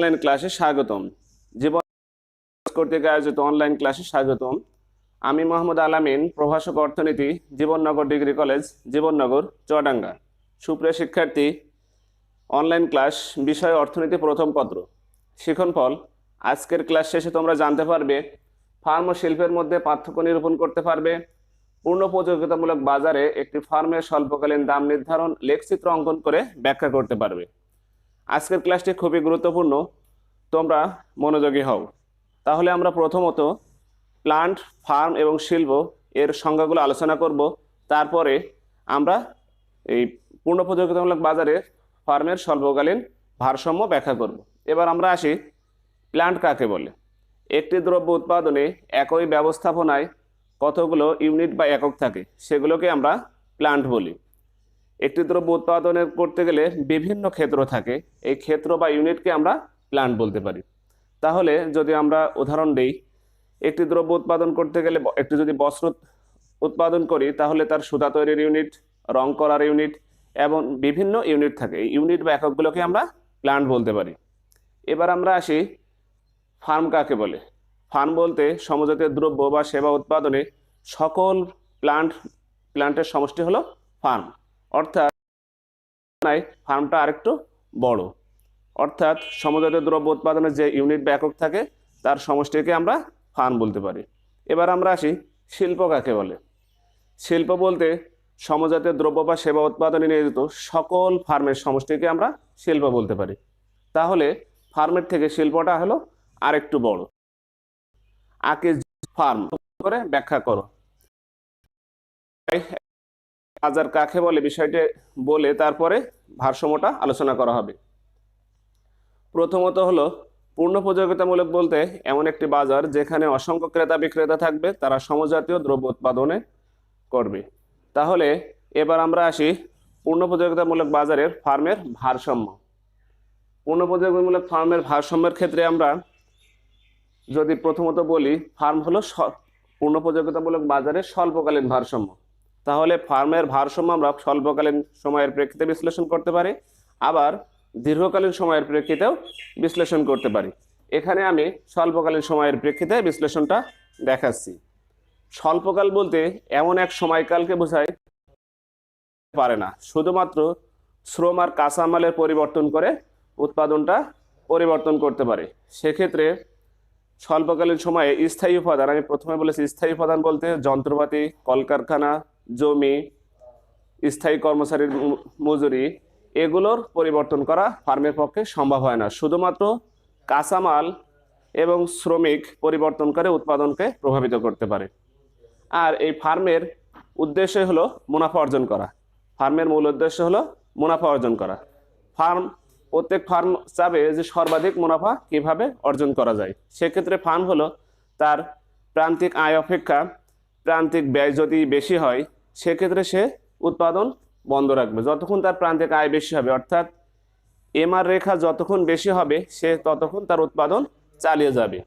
Online ক্লাসে স্বাগতম। জীবন কর্তৃক আয়োজিত অনলাইন ক্লাসে স্বাগতম। আমি মোহাম্মদ আলামিন, প্রভাষক অর্থনীতি, জীবননগর ডিগ্রি কলেজ, জীবননগর, চুয়াডাঙ্গা। সুপ্রিয় শিক্ষার্থী অনলাইন ক্লাস বিষয় অর্থনীতি প্রথম পত্র। শিখনফল আজকের ক্লাস শেষে তোমরা জানতে পারবে ফার্ম ও শিল্পের মধ্যে পার্থক্য নিরূপণ করতে পারবে। পূর্ণ প্রতিযোগিতামূলক বাজারে একটি ফার্মের স্বল্পকালীন দাম নির্ধারণ, লেখচিত্র অঙ্কন করে ব্যাখ্যা করতে পারবে। আজকের ক্লাসটি খুবই গুরুত্বপূর্ণ। তোমরা মনোযোগী হও। তাহলে আমরা প্রথমত প্লান্ট, ফার্ম এবং শিল্প এর সংজ্ঞাগুলো আলোচনা করব। তারপরে আমরা এই পূর্ণ প্রতিযোগিতামূলক বাজারে ফার্মের স্বল্পকালীন ভারসাম্য ব্যাখ্যা করব। এবার আমরা আসি প্লান্ট কাকে বলে। একটি দ্রব্য উৎপাদনে একই ব্যবস্থাপনায় কতগুলো ইউনিট বা একক থাকে, সেগুলোকে আমরা প্লান্ট বলি। একটি দ্রব্য উৎপাদনের করতে গেলে বিভিন্ন ক্ষেত্র থাকে। এই ক্ষেত্র বা ইউনিটকে আমরা প্লান্ট বলতে পারি। তাহলে যদি আমরা উদাহরণ দেই, একটি দ্রব্য উৎপাদন করতে গেলে একটি যদি বস্ত্র উৎপাদন করি, তাহলে তার সুতা তৈরির ইউনিট রং করার ইউনিট এবং বিভিন্ন ইউনিট থাকে। এই ইউনিট বা এককগুলোকে আমরা প্লান্ট বলতে পারি। এবার আমরা আসি ফার্ম কাকে বলে। ফার্ম বলতে সমজাতীয় দ্রব্য বা সেবা উৎপাদনে সকল প্লান্ট প্লান্টের সমষ্টি হলো ফার্ম অর্থাৎ ফার্মটা আরেকটু বড়। অর্থাৎ সমজাতীয় দ্রব্য উৎপাদনের যে ইউনিট বা একক থাকে, তার সমষ্টিকে আমরা ফার্ম বলতে পারি। এবার আমরা আসি শিল্প কাকে বলে? শিল্প বলতে সমজাতীয় দ্রব্য বা সেবা উৎপাদনে নিয়োজিত সকল ফার্মের সমষ্টিকে আমরা শিল্প বলতে পারি। তাহলে ফার্মের থেকে শিল্পটা হলো আরেকটু বড়। আকে ফার্ম, করে ব্যাখ্যা করো। বাজার কাকে বলে বিষয়টি বলে তারপরে ভারসাম্যটা আলোচনা করা হবে। প্রথমত হলো, পূর্ণ প্রতিযোগিতামূলক বলতে এমন একটি বাজার যেখানে অসংখ্য ক্রেতা বিক্রেতা থাকবে, তারা সমজাতীয় দ্রব্য উৎপাদনে করবে। তাহলে এবার আমরা আসি পূর্ণ প্রতিযোগিতামূলক বাজারের ফার্মের ভারসাম্য। পূর্ণ প্রতিযোগিতামূলক ফার্মের ভারসাম্যের ক্ষেত্রে আমরা যদি প্রথমত বলি, ফার্ম হলো পূর্ণ প্রতিযোগিতামূলক বাজারের স্বল্পকালীন ভারসাম্য। তাহলে ফার্মের ভারসাম্য আমরা স্বল্পকালীন সময়ের প্রেক্ষিতে বিশ্লেষণ করতে পারি, আবার দীর্ঘকালীন সময়ের প্রেক্ষিতেও বিশ্লেষণ করতে পারি। এখানে আমি স্বল্পকালীন সময়ের প্রেক্ষিতে বিশ্লেষণটা দেখাচ্ছি। স্বল্পকাল বলতে এমন এক সময়কালকে বোঝায় পারে না। শুধুমাত্র শ্রম আর কাঁচামালের পরিবর্তন করে উৎপাদনটা পরিবর্তন করতে পারে। সেক্ষেত্রে স্বল্পকালীন সময়ে স্থায়ী উপাদান, আমি প্রথমে বলেছি স্থায়ী উপাদান বলতে যন্ত্রপাতি, কলকারখানা জমি, স্থায়ী কর্মচারীর মজুরি, এগুলোর পরিবর্তন করা ফার্মের পক্ষে সম্ভব হয় না। শুধুমাত্র কাঁচামাল এবং শ্রমিক পরিবর্তন করে উৎপাদনকে প্রভাবিত করতে পারে। আর এই ফার্মের উদ্দেশ্য হলো মুনাফা অর্জন করা। ফার্মের মূল উদ্দেশ্য হলো মুনাফা অর্জন করা। ফার্ম, প্রত্যেক ফার্ম চাবে যে সর্বাধিক মুনাফা কীভাবে অর্জন করা যায়। সেক্ষেত্রে ফার্ম হলো তার প্রান্তিক আয় অপেক্ষা, প্রান্তিক ব্যয় যদি বেশি হয় সেক্ষেত্রে সে উৎপাদন বন্ধ রাখবে। যতক্ষণ তার প্রান্তিক আয় বেশি হবে, অর্থাৎ এমআর রেখা যতক্ষণ বেশি হবে, সে ততক্ষণ তার উৎপাদন চালিয়ে যাবে।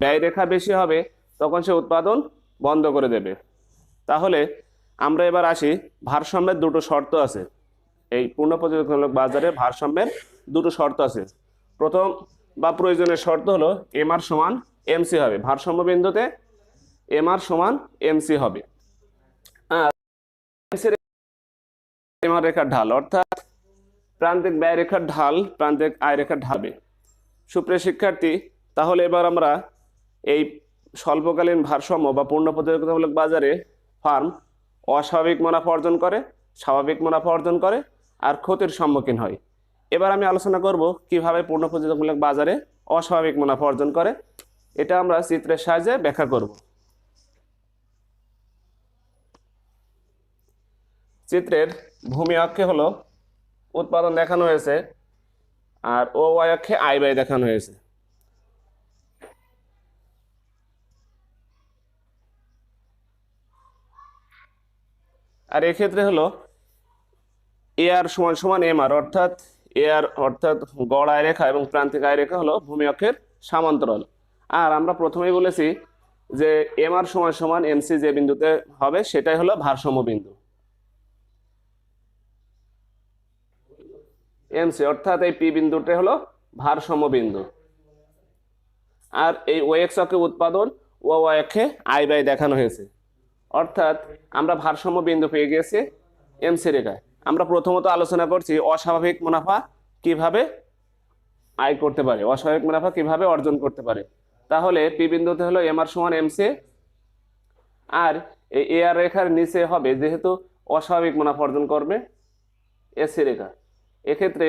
ব্যয় রেখা বেশি হবে, তখন সে উৎপাদন বন্ধ করে দেবে। তাহলে আমরা এবার আসি, ভারসাম্যের দুটো শর্ত আছে। এই পূর্ণ প্রতিযোগিতামূলক বাজারে ভারসাম্যের দুটো শর্ত আছে। প্রথম বা প্রয়োজনের শর্ত হলো এমআর সমান এমসি হবে। ভারসাম্য বিন্দুতে এমআর সমান এমসি হবে। আর এমআর রেখার ঢাল, অর্থাৎ প্রান্তিক ব্যয় রেখার ঢাল, প্রান্তিক আয় রেখার ঢালবে সুপ্রিয় শিক্ষার্থী, তাহলে এবার আমরা এই স্বল্পকালীন ভারসাম্য বা পূর্ণ প্রতিযোগিতামূলক বাজারে ফার্ম অস্বাভাবিক মুনাফা অর্জন করে, স্বাভাবিক মুনাফা অর্জন করে আর ক্ষতির সম্মুখীন হয়। এবার আমি আলোচনা করব কীভাবে পূর্ণ প্রতিযোগিতামূলক বাজারে অস্বাভাবিক মুনাফা অর্জন করে। এটা আমরা চিত্রের সাহায্যে ব্যাখ্যা করব। চিত্রের ভূমি অক্ষে হলো উৎপাদন দেখানো হয়েছে আর ও ওয়াই অক্ষে আয় ব্যয় দেখানো হয়েছে। আর এক্ষেত্রে হলো এ আর সমান সমান এম আর, অর্থাৎ এ আর অর্থাৎ গড় আয় রেখা এবং প্রান্তিক আয় রেখা হলো ভূমি অক্ষের সমান্তরাল। আর আমরা প্রথমেই বলেছি যে এম আর সমান সমান এমসি যে বিন্দুতে হবে সেটাই হলো ভারসাম্য বিন্দু। এমসি, অর্থাৎ এই পি বিন্দুটি হলো ভারসাম্য বিন্দু। আর এই ও এক্স অক্ষে উৎপাদন ও ওয়াই অক্ষে আই বাই দেখানো হয়েছে। অর্থাৎ আমরা ভারসাম্য বিন্দু পেয়ে গেছি এমসি রেখায়। আমরা প্রথমত আলোচনা করছি অস্বাভাবিক মুনাফা কীভাবে আয় করতে পারে, অস্বাভাবিক মুনাফা কীভাবে অর্জন করতে পারে। তাহলে পি বিন্দুতে হলো এম আর সমান এমসি, আর এই এ আর রেখার নিচে হবে যেহেতু অস্বাভাবিক মুনাফা অর্জন করবে এসি রেখা। এক্ষেত্রে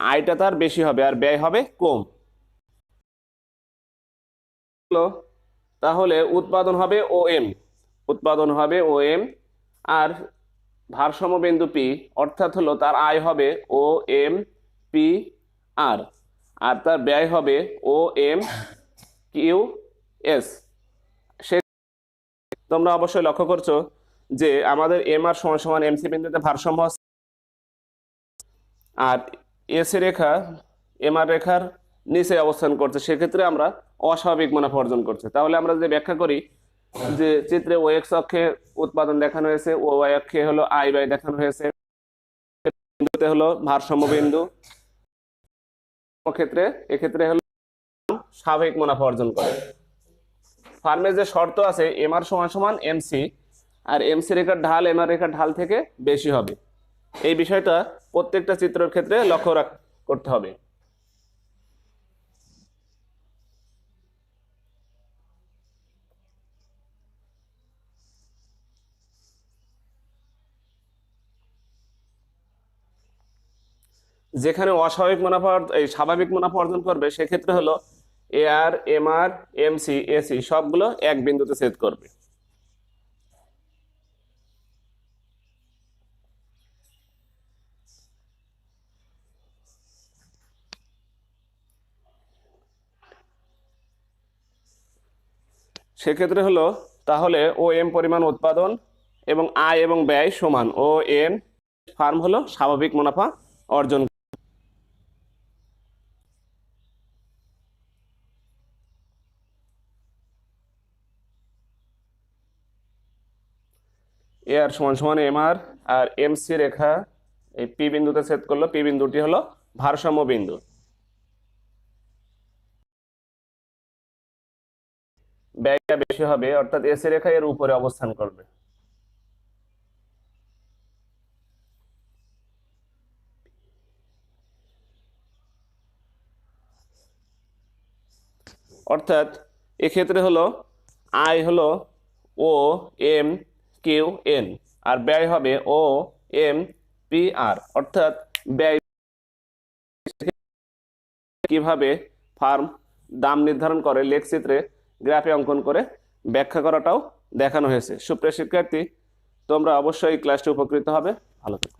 আয়টা তার বেশি হবে আর ব্যয় হবে কম। তাহলে উৎপাদন হবে ও এম উৎপাদন হবে ও এম আর ভারসাম্য বিন্দু পি, অর্থাৎ হলো তার আয় হবে ও এম পি আর। আর তার ব্যয় হবে ও এম কিউ এস। সে তোমরা অবশ্যই লক্ষ্য করছ যে আমাদের এম আর সমান সমান এমসি বিন্দুতে ভারসাম্য। আর এসি রেখা এম আর রেখার নিচে অবস্থান করছে, সেক্ষেত্রে আমরা অস্বাভাবিক মুনাফা অর্জন করছে। তাহলে আমরা যে ব্যাখ্যা করি যে চিত্রে ও এক্স অক্ষে উৎপাদন দেখানো হয়েছে ও ওয়াই অক্ষে হলো আই বাই দেখানো হয়েছে, বিন্দুতে হলো ভারসাম্য বিন্দু, ক্ষেত্রে, এক্ষেত্রে হলো স্বাভাবিক মুনাফা অর্জন করে। ফার্মের যে শর্ত আছে এম আর সমান সমান এমসি আর এমসি রেখার ঢাল এম আর রেখার ঢাল থেকে বেশি হবে। এই বিষয়টা প্রত্যেকটা চিত্রের ক্ষেত্রে লক্ষ্য করতে হবে। যেখানে অস্বাভাবিক মুনাফা এই স্বাভাবিক মুনাফা অর্জন করবে, সেক্ষেত্রে হলো A R M R M C AC সবগুলো এক বিন্দুতে ছেদ করবে। সেক্ষেত্রে হলো, তাহলে ও এম পরিমাণ উৎপাদন এবং আয় এবং ব্যয় সমান। ও এম ফার্ম হলো স্বাভাবিক মুনাফা অর্জন। এ আর সমান সমান M R R M C রেখা এই পি বিন্দুতে ছেদ করল। পি বিন্দুটি হলো ভারসাম্য বিন্দু। ব্যয়টা বেশি হবে, অর্থাৎ এসি রেখা এর উপরে অবস্থান করবে। অর্থাৎ এক্ষেত্রে হলো আয় হলো ও এম কিউ এন, আর ব্যয় হবে ও এম পি আর। অর্থাৎ ব্যয় কীভাবে ফার্ম দাম নির্ধারণ করে, লেখচিত্রে গ্রাফে অঙ্কন করে ব্যাখ্যা করাটাও দেখানো হয়েছে। সুপ্রিয় শিক্ষার্থী, তোমরা অবশ্যই ক্লাসটি উপকৃত হবে। ভালো থেকো।